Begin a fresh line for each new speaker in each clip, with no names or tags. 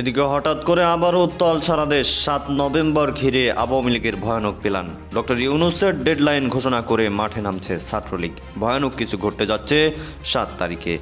এদিকে হঠাৎ করে আবারও উত্তল সারা দেশ। সাত নভেম্বর ঘিরে আওয়ামী লীগের ভয়ানক প্ল্যান। ডক্টর ইউনুসের ডেডলাইন ঘোষণা করে মাঠে নামছে ছাত্রলীগ। ভয়ানক কিছু ঘটতে যাচ্ছে সাত তারিখে।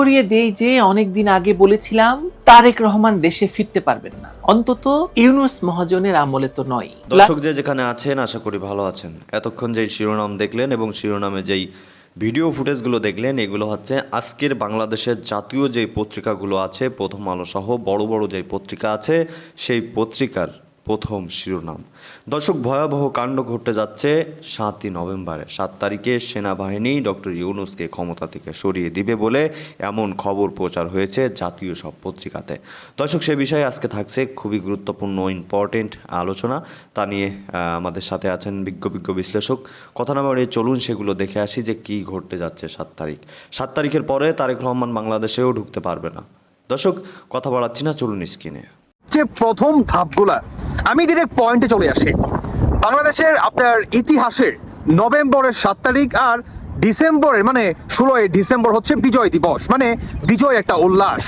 করিয়ে দেই যে অনেকদিন আগে বলেছিলাম, তারেক রহমান দেশে ফিরতে পারবেন না। অন্তত ইউনুস মহাজনের আমলে তো নয়।
দর্শক যে যেখানে আছেন, আশা করি ভালো আছেন। এতক্ষণ যেই শিরোনাম দেখলেন এবং শিরোনামে যেই ভিডিও ফুটেজগুলো দেখলেন, এগুলো হচ্ছে আজকের বাংলাদেশের জাতীয় যেই পত্রিকাগুলো আছে, প্রথম আলো সহ বড় বড় যেই পত্রিকা আছে, সেই পত্রিকার প্রথম শিরোনাম। দর্শক, ভয়াবহ কাণ্ড ঘটতে যাচ্ছে সাতই নভেম্বরে। সাত তারিখে সেনাবাহিনী ডক্টর ইউনুসকে ক্ষমতা থেকে সরিয়ে দিবে বলে এমন খবর প্রচার হয়েছে জাতীয় সব পত্রিকাতে। দর্শক, সে বিষয়ে আজকে থাকছে খুবই গুরুত্বপূর্ণ ইম্পর্টেন্ট আলোচনা। তা নিয়ে আমাদের সাথে আছেন বিজ্ঞ বিজ্ঞ বিশ্লেষক। কথা না বাড়িয়ে চলুন সেগুলো দেখে আসি যে কি ঘটতে যাচ্ছে সাত তারিখ। সাত তারিখের পরে তারেক রহমান বাংলাদেশেও ঢুকতে পারবে না। দর্শক, কথা বাড়াচ্ছি না, চলুন স্ক্রিনে
যে প্রথম ধাপগুলা, আমি ডিরেক্ট পয়েন্টে চলে আসি। বাংলাদেশের আপনার ইতিহাসে নভেম্বরের সাত তারিখ আর ডিসেম্বরের মানে ষোলোই ডিসেম্বর হচ্ছে বিজয় দিবস মানে বিজয় একটা উল্লাস।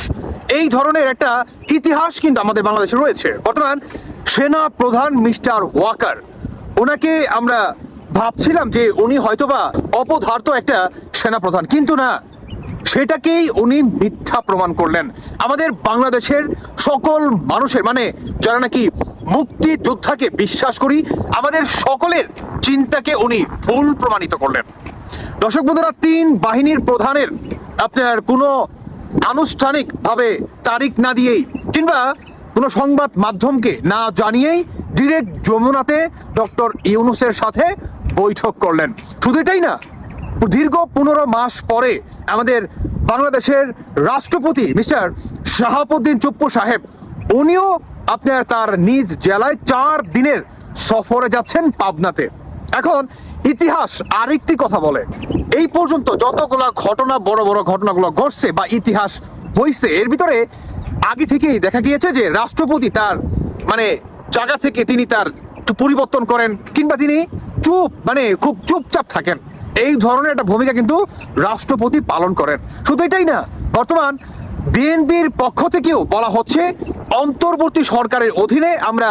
এই ধরনের একটা ইতিহাস কিন্তু আমাদের বাংলাদেশে রয়েছে। বর্তমান সেনা প্রধান মিস্টার ওয়াকার, ওনাকে আমরা ভাবছিলাম যে উনি হয়তোবা অপধার্ত একটা সেনাপ্রধান কিন্তু না। সেটাকেই উনি মিথ্যা প্রমাণ করলেন। আমাদের বাংলাদেশের সকল মানুষের মানে যারা নাকি মুক্তিযোদ্ধাকে বিশ্বাস করি, আমাদের সকলের চিন্তাকে উনি ভুল প্রমাণিত করলেন। দর্শক বন্ধুরা, তিন বাহিনীর প্রধানের আপনার কোনো আনুষ্ঠানিকভাবে তারিখ না দিয়েই কিংবা কোনো সংবাদ মাধ্যমকে না জানিয়েই ডিরেক্ট যমুনাতে ডক্টর ইউনুসের সাথে বৈঠক করলেন। শুধু এটাই না দীর্ঘ পনেরো মাস পরে আমাদের বাংলাদেশের রাষ্ট্রপতি মিস্টার শাহাবুদ্দিন চুপ্পু সাহেব, উনিও আপনার তার নিজ জেলায় চার দিনের সফরে যাচ্ছেন পাবনাতে। এখন ইতিহাস আরেকটি কথা বলে। এই পর্যন্ত যতগুলা ঘটনা, বড় বড় ঘটনাগুলো ঘটছে বা ইতিহাস হয়েছে এর ভিতরে আগে থেকেই দেখা গিয়েছে যে রাষ্ট্রপতি তার মানে জায়গা থেকে তিনি তার পরিবর্তন করেন, কিংবা তিনি চুপ মানে খুব চুপচাপ থাকেন। এই ধরনের একটা ভূমিকা কিন্তু রাষ্ট্রপতি পালন করেন। শুধু এটাই না, বর্তমান বিএনপির পক্ষ থেকেও বলা হচ্ছে, অন্তর্বর্তী সরকারের অধীনে আমরা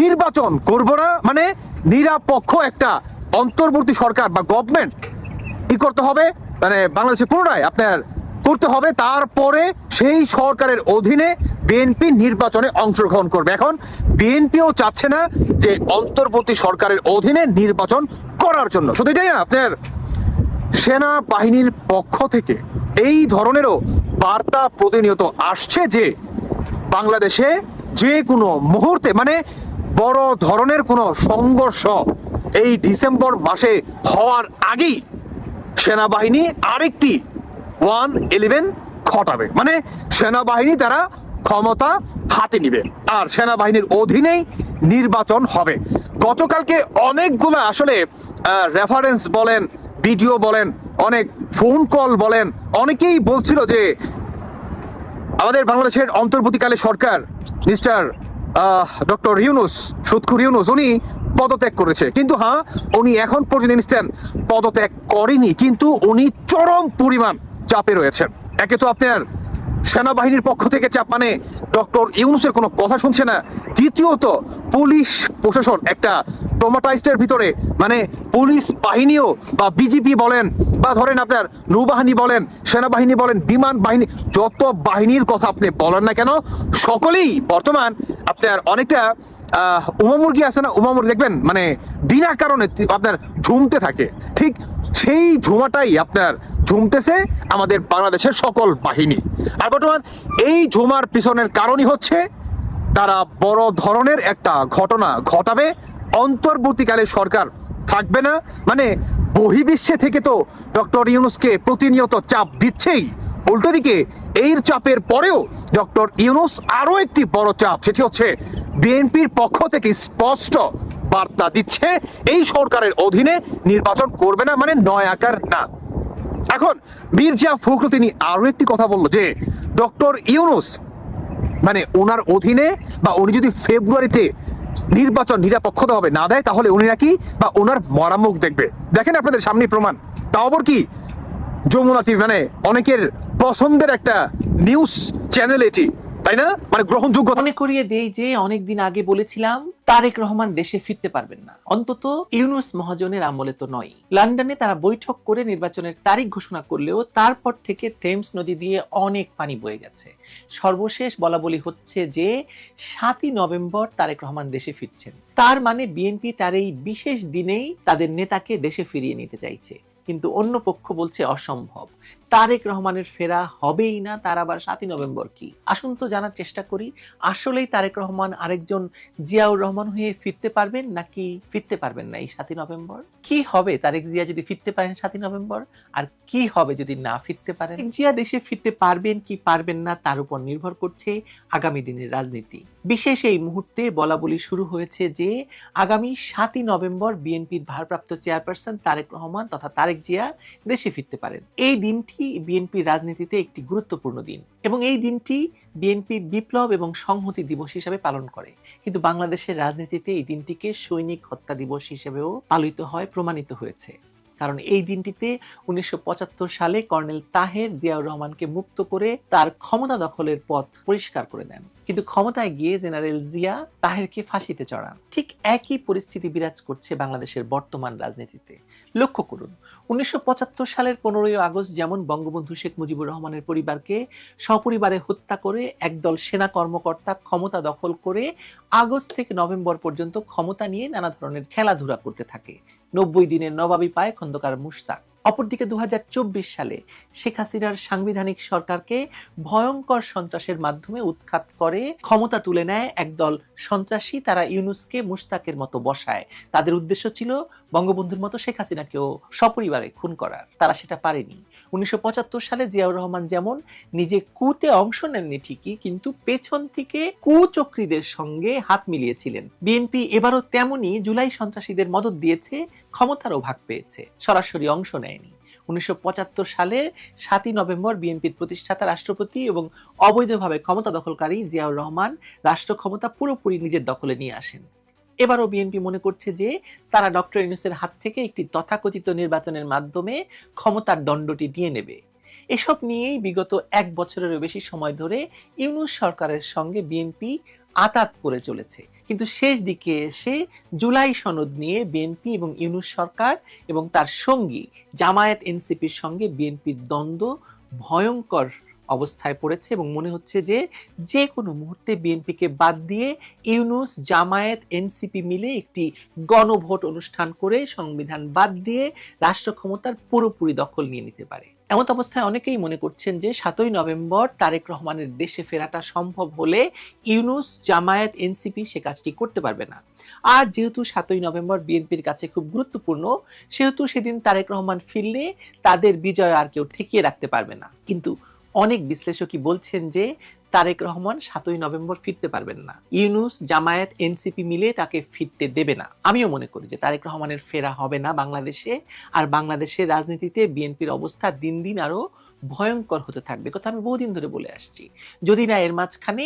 নির্বাচন করব না মানে নিরাপক্ষ একটা অন্তর্বর্তী সরকার বা গভর্নমেন্ট কি করতে হবে। মানে বাংলাদেশে পুনরায় আপনার করতে হবে। তারপরে সেই সরকারের অধীনে বিএনপি নির্বাচনে অংশগ্রহণ করবে। এখন বিএনপিও চাচ্ছে না যে অন্তর্বর্তী সরকারের অধীনে নির্বাচন করার জন্য। শুধু এটাই না, আপনার সেনা বাহিনীর পক্ষ থেকে এই ধরনেরও বার্তা প্রতিনিয়ত আসছে যে বাংলাদেশে যে কোনো মুহূর্তে মানে বড় ধরনের কোনো সংঘর্ষ এই ডিসেম্বর মাসে হওয়ার আগেই সেনাবাহিনী আরেকটি ওয়ান ইলেভেন খটাবে। মানে সেনাবাহিনী তারা ক্ষমতা হাতে নিবে। আর সেনাবাহিনীর অধীনেই নির্বাচন হবে। গতকালকে অনেকগুলো আসলে রেফারেন্স বলেন ভিডিও বলেন, অনেক ফোন কল বলেন, অনেকেই বলছিল যে আমাদের বাংলাদেশের অন্তর্বর্তীকালে সরকার, মিস্টার ডক্টর ইউনুস, সুৎখুর ইউনুস, উনি পদত্যাগ করেছে। কিন্তু হ্যাঁ উনি এখন পর্যন্ত পদত্যাগ করেনি। কিন্তু উনি চরম পরিমাণ চাপে রয়েছেন। একে তো আপনার সেনাবাহিনীর পক্ষ থেকে চাপ মানে ডক্টর ইউনুসের কোনো কথা শুনছে না। দ্বিতীয়ত, পুলিশ প্রশাসন, একটা ট্রমাটাইজডের ভিতরে মানে পুলিশ বাহিনীও, বা বিজেপি বলেন, বা ধরেন আপনার নৌবাহিনী বলেন, সেনাবাহিনী বলেন, বিমান বাহিনী, যত বাহিনীর কথা আপনি বলেন না কেন, সকলেই বর্তমান আপনার অনেকটা উমা আছে না উমা মুরগি দেখবেন মানে বিনা কারণে আপনার ঝুমতে থাকে। ঠিক সেই ঝুমাটাই আপনার ঝুমতেছে আমাদের বাংলাদেশের সকল বাহিনী। আর বর্তমান এই ঝুমার পিছনের কারণই হচ্ছে তারা বড় ধরনের একটা ঘটনা ঘটাবে। অন্তর্বর্তীকালে সরকার থাকবে না। মানে বহির্বিশ্বে থেকে তো ডক্টর ইউনুসকে প্রতিনিয়ত চাপ দিচ্ছেই। উল্টো দিকে এর চাপের পরেও ডক্টর ইউনুস আরও একটি বড় চাপ, সেটি হচ্ছে বিএনপির পক্ষ থেকে স্পষ্ট বার্তা দিচ্ছে, এই সরকারের অধীনে নির্বাচন করবে না মানে নয় আকার না। এখন মির্জা ফখরুল তিনি আরও একটি কথা বলল যে, ডক্টর ইউনুস মানে ওনার অধীনে বা উনি যদি ফেব্রুয়ারিতে নির্বাচন নিরাপক্ষতা হবে না দেয়, তাহলে উনি নাকি বা ওনার মরামুখ দেখবে। দেখেন আপনাদের সামনে প্রমাণ। তাও আবার কি? যমুনা টিভি মানে অনেকের পছন্দের একটা নিউজ চ্যানেল এটি। তাই না? মানে গ্রহণযোগ্য
মনে করিয়ে দেই যে অনেকদিন আগে বলেছিলাম, তারেক রহমান দেশে ফিরতে পারবেন না। অন্তত ইউনুস মহাজনের আমলে তো নয়। লন্ডনে তারা বৈঠক করে নির্বাচনের তারিখ ঘোষণা করলেও তারপর থেকে থেমস নদী দিয়ে অনেক পানি বয়ে গেছে। সর্বশেষ বলা বলি হচ্ছে যে, সাতই নভেম্বর তারেক রহমান দেশে ফিরছেন। তার মানে বিএনপি তার এই বিশেষ দিনেই তাদের নেতাকে দেশে ফিরিয়ে নিতে চাইছে। কিন্তু অন্য পক্ষ বলছে অসম্ভব। তারেক রহমানের ফেরা হবেই না, তার আবার সাতই নভেম্বর কি? আসুন তো জানার চেষ্টা করি, আসলেই তারেক রহমান আরেকজন জিয়াউর রহমান হয়ে ফিরতে পারবেন নাকি ফিরতে পারবেন না এই সাতই নভেম্বর? কি হবে তারেক জিয়া যদি ফিরতে পারেন সাতই নভেম্বর? আর কি হবে যদি না ফিরতে পারেন? জিয়া দেশে ফিরতে পারবেন কি পারবেন না তার উপর নির্ভর করছে আগামী দিনের রাজনীতি। বিশেষ এই মুহূর্তে বলা বলি শুরু হয়েছে যে আগামী সাতই নভেম্বর বিএনপির ভারপ্রাপ্ত চেয়ারপারসন তারেক রহমান তথা তারেক জিয়া দেশে ফিরতে পারেন। এই দিনটি বিএনপির রাজনীতিতে একটি গুরুত্বপূর্ণ দিন এবং এই দিনটি বিএনপি বিপ্লব এবং সংহতি দিবস হিসাবে পালন করে। কিন্তু বাংলাদেশের রাজনীতিতে এই দিনটিকে সৈনিক হত্যা দিবস হিসেবেও পালিত হয়, প্রমাণিত হয়েছে। কারণ এই দিনটিতে উনিশশো পঁচাত্তর সালে কর্নেল তাহের জিয়াউর রহমানকে মুক্ত করে তার ক্ষমতা দখলের পথ পরিষ্কার করে দেন। কিন্তু ক্ষমতায় গিয়ে জেনারেল জিয়া তাহেরকে ফাঁসিতে চড়ান। ঠিক একই পরিস্থিতি বিরাজ করছে বাংলাদেশের বর্তমান রাজনীতিতে। লক্ষ্য করুন, উনিশশো পঁচাত্তর সালের পনেরোই আগস্ট যেমন বঙ্গবন্ধু শেখ মুজিবুর রহমানের পরিবারকে সপরিবারে হত্যা করে একদল সেনা কর্মকর্তা ক্ষমতা দখল করে আগস্ট থেকে নভেম্বর পর্যন্ত ক্ষমতা নিয়ে নানা ধরনের খেলাধুলা করতে থাকে। নব্বই দিনের নবাবী পায় খন্দকার মুশতাক। অপরদিকে দু হাজার চব্বিশ সালে শেখ হাসিনার সাংবিধানিক সরকারকে ভয়ঙ্কর সন্ত্রাসের মাধ্যমে উৎখাত করে, ক্ষমতা তুলে নেয় একদল সন্ত্রাসী তারা ইউনুসকে মুশতাকের মতো বসায়। তাদের উদ্দেশ্য ছিল বঙ্গবন্ধুর মতো শেখ হাসিনাকেও সপরিবারে খুন করার। তারা সেটা পারেনি। উনিশশো পঁচাত্তর সালে জিয়াউর রহমান যেমন নিজে কুতে অংশ নেননি ঠিকই, কিন্তু পেছন থেকে কুচক্রীদের সঙ্গে হাত মিলিয়েছিলেন। বিএনপি এবারও তেমনি জুলাই সন্ত্রাসীদের মদত দিয়েছে, ক্ষমতারও ভাগ পেয়েছে। সরাসরি অংশ নেয়নি উনিশশো সালে সাতই নভেম্বর বিএনপির প্রতিষ্ঠাতা রাষ্ট্রপতি এবং অবৈধভাবে ক্ষমতা দখলকারী জিয়াউর রহমান রাষ্ট্র ক্ষমতা পুরোপুরি নিজের দখলে নিয়ে আসেন। এবারও বিএনপি মনে করছে যে তারা ডক্টর ইউনুসের হাত থেকে একটি তথাকথিত নির্বাচনের মাধ্যমে ক্ষমতার দণ্ডটি দিয়ে নেবে। এসব নিয়েই বিগত এক বছরেরও বেশি সময় ধরে ইউনুস সরকারের সঙ্গে বিএনপি আতাত করে চলেছে। কিন্তু শেষ দিকে এসে জুলাই সনদ নিয়ে বিএনপি এবং ইউনুস সরকার এবং তার সঙ্গী জামায়াত এনসিপির সঙ্গে বিএনপির দ্বন্দ্ব ভয়ঙ্কর অবস্থায় পড়েছে এবং মনে হচ্ছে যে যে কোনো মুহূর্তে বিএনপিকে বাদ দিয়ে ইউনুস, জামায়াত, এনসিপি মিলে একটি গণভোট অনুষ্ঠান করে সংবিধান বাদ দিয়ে রাষ্ট্র ক্ষমতার পুরোপুরি দখল নিয়ে নিতে পারে। এমত অবস্থায় অনেকেই মনে করছেন যে সাতই নভেম্বর তারেক রহমানের দেশে ফেরাটা সম্ভব হলে ইউনুস, জামায়াত, এনসিপি সে কাজটি করতে পারবে না। আর যেহেতু সাতই নভেম্বর বিএনপির কাছে খুব গুরুত্বপূর্ণ, সেহেতু সেদিন তারেক রহমান ফিরলে তাদের বিজয় আর কেউ ঠেকিয়ে রাখতে পারবে না। কিন্তু অনেক বিশ্লেষকই বলছেন যে তারেক রহমান সাতই নভেম্বর ফিরতে পারবেন না। ইউনুস, জামায়াত, এনসিপি মিলে তাকে ফিরতে দেবে না। আমিও মনে করি যে তারেক রহমানের ফেরা হবে না বাংলাদেশে। আর বাংলাদেশের রাজনীতিতে বিএনপির অবস্থা দিন দিন আরও ভয়ঙ্কর হতে থাকবে। কথা আমি বহুদিন ধরে বলে আসছি। যদি না এর মাঝখানে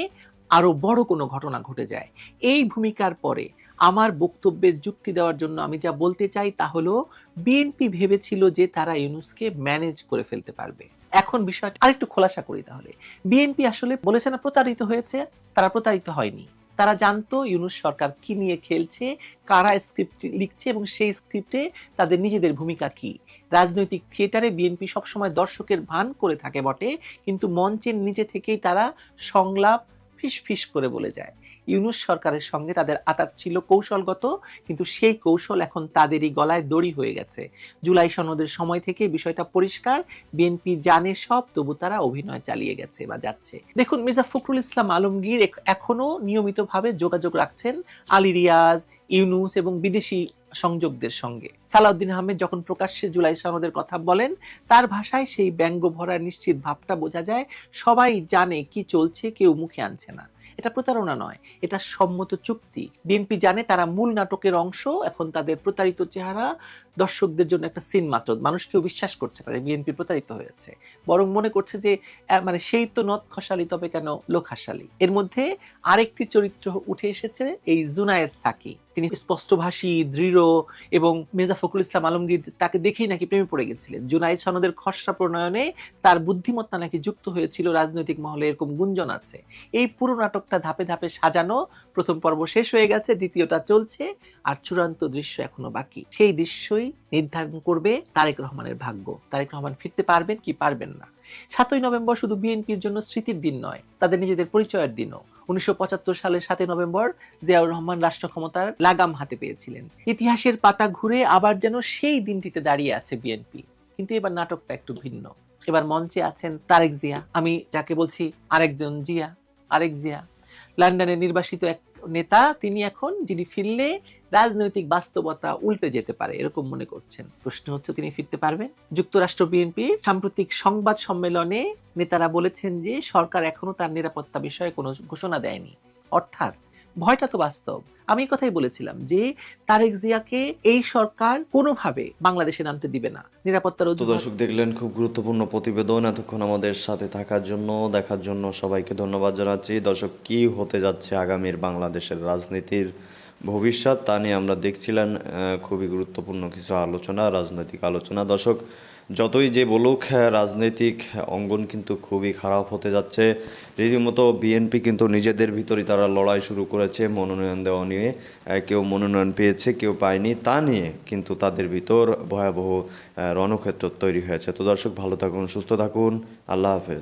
আরও বড় কোনো ঘটনা ঘটে যায়, এই ভূমিকার পরে আমার বক্তব্যের যুক্তি দেওয়ার জন্য আমি যা বলতে চাই তা হলো, বিএনপি ভেবেছিল যে তারা ইউনুসকে ম্যানেজ করে ফেলতে পারবে। এখন বিষয়টা আরেকটু খোলাসা করি তাহলে। বিএনপি আসলে বলেছে না প্রতারিত হয়েছে, তারা প্রতারিত হয়নি। তারা জানতো ইউনুস সরকার কি নিয়ে খেলছে, কারা স্ক্রিপ্ট লিখছে এবং সেই স্ক্রিপ্টে তাদের নিজেদের ভূমিকা কি। রাজনৈতিক থিয়েটারে বিএনপি সবসময় দর্শকের ভান করে থাকে বটে, কিন্তু মঞ্চের নিচে থেকেই তারা সংলাপ ফিস ফিস করে বলে যায়। ইউনুস সরকারের সঙ্গে তাদের আতাত ছিল কৌশলগত, কিন্তু সেই কৌশল এখন তাদেরই গলায় দড়ি হয়ে গেছে। জুলাই সনদের সময় থেকে বিষয়টা পরিষ্কার, বিএনপি জানে সব, তবু তারা অভিনয় চালিয়ে গেছে বা যাচ্ছে। দেখুন, মির্জা ফখরুল ইসলাম আলমগীর এখ- এখনও নিয়মিতভাবে যোগাযোগ রাখছেন আলী রিয়াজ, ইউনুস এবং বিদেশি সংযোগদের সঙ্গে। সালাউদ্দিন আহমেদ যখন প্রকাশ্যে জুলাই সনদের কথা বলেন, তার ভাষায় সেই ব্যঙ্গ ভরা নিশ্চিত ভাবটা বোঝা যায়, সবাই জানে কি চলছে, কেউ মুখে আনছে না। এটা প্রতারণা নয়, এটা সম্মত চুক্তি। বিএনপি জানে তারা মূল নাটকের অংশ, এখন তাদের প্রতারিত চেহারা দর্শকদের জন্য একটা সিন মাত্র। মানুষ কেউ বিশ্বাস করছে না বিএনপি প্রতারিত হয়েছে। বরং মনে করছে যে মানে সেই তো নদ খসালি, তবে কেন লোক হাসালি। এর মধ্যে আরেকটি চরিত্র উঠে এসেছে, এই জুনায়েদ সাকি। তিনি স্পষ্টভাষী, দৃঢ় এবং মির্জা ফখরুল ইসলাম আলমগীর তাকে দেখেই নাকি প্রেমে পড়ে গেছিলেন। জুনায়েদ সনদের খসড়া প্রণয়নে তার বুদ্ধিমত্তা নাকি যুক্ত হয়েছিল রাজনৈতিক মহলে এরকম গুঞ্জন আছে। এই পুরো নাটকটা ধাপে ধাপে সাজানো, প্রথম পর্ব শেষ হয়ে গেছে, দ্বিতীয়টা চলছে, আর চূড়ান্ত দৃশ্য এখনও বাকি। সেই দৃশ্যই নির্ধারণ করবে তারেক রহমানের ভাগ্য। তারেক রহমান ফিরতে পারবেন কি পারবেন না। সাতই নভেম্বর শুধু বিএনপির জন্য স্মৃতির দিন নয়, তাদের নিজেদের পরিচয়ের দিনও। উনিশশো সালের সাতই নভেম্বর জিয়াউর রহমান রাষ্ট্র ক্ষমতার লাগাম হাতে পেয়েছিলেন। ইতিহাসের পাতা ঘুরে আবার যেন সেই দিনটিতে দাঁড়িয়ে আছে বিএনপি। কিন্তু এবার নাটকটা একটু ভিন্ন। এবার মঞ্চে আছেন তারেক জিয়া। আমি যাকে বলছি আরেকজন জিয়া, আরেক জিয়া। লন্ডনে নির্বাসিত এক নেতা, তিনি এখন যিনি ফিরলে রাজনৈতিক বাস্তবতা উল্টে যেতে পারে এরকম মনে করছেন। প্রশ্ন হচ্ছে তিনি ফিরতে পারবেন? যুক্তরাষ্ট্র বিএনপি সাম্প্রতিক সংবাদ সম্মেলনে নেতারা বলেছেন যে সরকার এখনও তার নিরাপত্তা বিষয়ে কোনো ঘোষণা দেয়নি। অর্থাৎ ভয়টা তো বাস্তব। আমি কথাই বলেছিলাম যে তারেক জিয়াকে এই সরকার কোনোভাবে বাংলাদেশে নামতে দিবে না। নিরাপত্তার
দর্শক দেখলেন খুব গুরুত্বপূর্ণ প্রতিবেদন। এতক্ষণ আমাদের সাথে থাকার জন্য দেখার জন্য সবাইকে ধন্যবাদ জানাচ্ছি। দর্শক কি হতে যাচ্ছে আগামীর বাংলাদেশের রাজনীতির ভবিষ্যৎ তা নিয়ে আমরা দেখছিলেন আহ, খুবই গুরুত্বপূর্ণ কিছু আলোচনা রাজনৈতিক আলোচনা। দর্শক যতই যে বলুক রাজনৈতিক অঙ্গন কিন্তু খুবই খারাপ হতে যাচ্ছে। রীতিমতো বিএনপি কিন্তু নিজেদের ভিতরই তারা লড়াই শুরু করেছে মনোনয়ন দেওয়া নিয়ে। কেউ মনোনয়ন পেয়েছে কেউ পায়নি তা নিয়ে কিন্তু তাদের ভিতর ভয়াবহ রণক্ষেত্র তৈরি হয়েছে। তো দর্শক ভালো থাকুন সুস্থ থাকুন আল্লাহ হাফেজ।